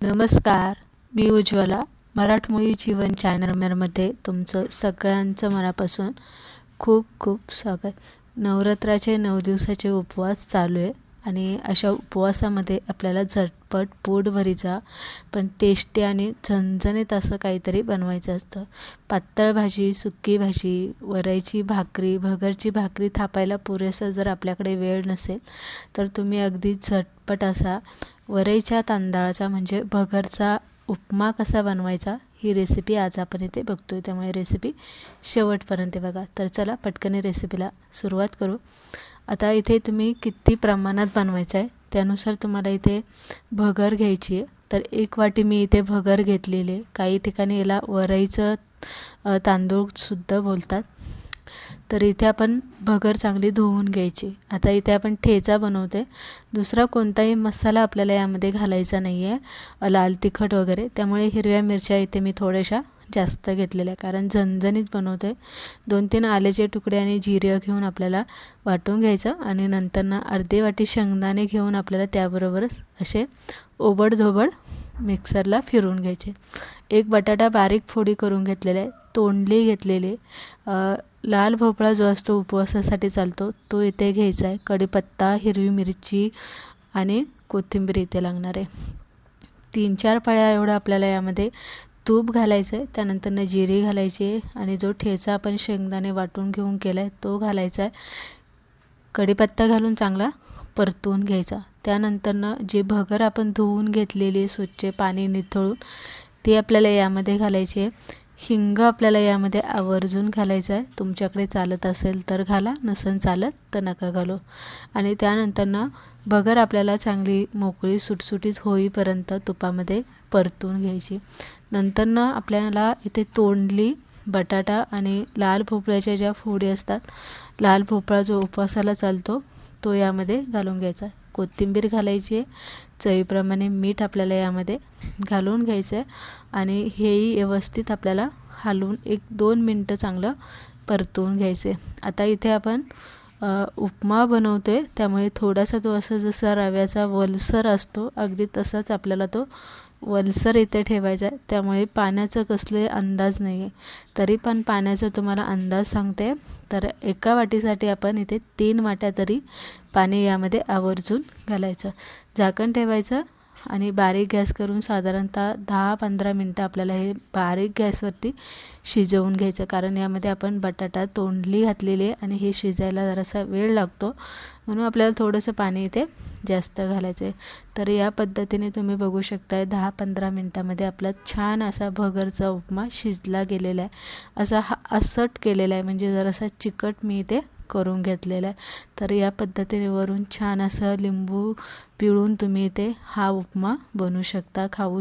नमस्कार मी उज्ज्वला मराठमोळी जीवन चॅनलमध्ये तुमचं सगळ्यांचं मनापासून खूप खूप स्वागत. नवरात्राचे नऊ दिवसाचे उपवास चालू आहे. आणि अशा उपवासामध्ये आपल्याला झटपट पोटभरीचा पण टेस्टी आणि झणझणीत असं काहीतरी बनवायचं असतं. पातळ भाजी सुकी भाजी वरईची भाकरी भगरची भाकरी थापायला पुरेसा जर आपल्याकडे वेळ नसेल तर तुम्ही अगदी झटपट असा वरईच्या तांदळाचा म्हणजे भगरचा उपमा कसा बनवायचा ही रेसिपी आज आपण इथे बघतोय. त्यामुळे रेसिपी शेवटपर्यंत बघा. तर चला पटकन रेसिपीला सुरुवात करू. आता इथे तुम्ही किती प्रमाणात बनवायचं आहे त्यानुसार तुम्हाला इथे भगर घ्यायची आहे. तर एक वाटी मी इथे भगर घेतलेली काही ठिकाणी याला वरईचं तांदूळसुद्धा बोलतात. तर इथे आपण भगर चांगली धुवून घ्यायची. आता इथे आपण ठेचा बनवते दुसरा कोणताही मसाला आपल्याला यामध्ये घालायचा नाही आहे लाल तिखट वगैरे. त्यामुळे हिरव्या मिरच्या इथे मी थोड्याशा जास्त घेतलेल्या कारण झणझणीत बनवते दोन तीन आल्याचे तुकडे आणि जिरं घेऊन आपल्याला वाटून घ्यायचं आणि नंतर ना अर्धी वाटी शेंगदाणे घेऊन आपल्याला त्याबरोबरच असे ओबडधोबड मिक्सरला फिरवून घ्यायचे. एक बटाटा बारीक फोडी करून घेतलेला आहे. तोंडली घेतलेली लाल भोपळा जो असतो उपवासासाठी चालतो तो इथे घ्यायचा आहे. कढीपत्ता हिरवी मिरची आणि कोथिंबीर इथे लागणार आहे. तीन चार पळ्या एवढं आपल्याला यामध्ये तूप घालायचं आहे त्यानंतर जिरे घालायचे आणि जो ठेचा आपण शेंगदाणे वाटून घेऊन केला आहे तो घालायचा आहे. कढीपत्ता घालून चांगला परतून घ्यायचा. त्यानंतरनं जे भगर आपण धुवून घेतलेली स्वच्छ पाणी निथळून ती आपल्याला यामध्ये घालायची आहे. हिंग आपल्याला यामध्ये आवर्जून घालायचं आहे. तुमच्याकडे चालत असेल तर घाला नसेल चालत तर नका घालू. आणि त्यानंतर ना बगर आपल्याला चांगली मोकळी सुटसुटीत होईपर्यंत तुपामध्ये परतून घ्यायची. नंतर ना आपल्याला इथे तोंडली बटाटा आणि लाल भोपळ्याच्या ज्या फोडी असतात लाल भोपळा जो उपवासाला चालतो तो यामध्ये घालून घ्यायचा. कोथिंबीर घालायची आहे. चवीप्रमाणे मीठ आपल्याला यामध्ये घालून घ्यायचं आहे आणि हेही व्यवस्थित आपल्याला हलवून एक दोन मिनटं चांगलं परतवून घ्यायचे आता इथे आपण उपमा बनवतोय. त्यामुळे थोडासा तो असं जसा रव्याचा वलसर असतो अगदी तसाच आपल्याला तो वलसर इथे ठेवायचा आहे. त्यामुळे पाण्याचं कसले अंदाज नाही आहे तरी पण पाण्याचा तुम्हाला अंदाज सांगते. तर एका वाटीसाठी आपण इथे तीन वाट्या तरी पाणी यामध्ये आवर्जून घालायचं. झाकण ठेवायचं. आणि बारीक गॅस करून साधारणतः दहा पंधरा मिनटं आपल्याला हे बारीक गॅसवरती शिजवून घ्यायचं. कारण यामध्ये आपण बटाटा तोंडली घातलेली आहे आणि हे शिजायला जरासा वेळ लागतो. म्हणून आपल्याला थोडंसं पाणी इथे जास्त घालायचं आहे. तर या पद्धतीने तुम्ही बघू शकताय दहा पंधरा मिनटामध्ये आपला छान असा भगरचा उपमा शिजला गेलेला आहे. असा हा असट केलेला आहे. म्हणजे जरासा चिकट मी इथे करून घेतलेला आहे. तर या पद्धतीने वरून छान असं लिंबू पिळून तुम्ही ते हा उपमा बनवू शकता खाऊ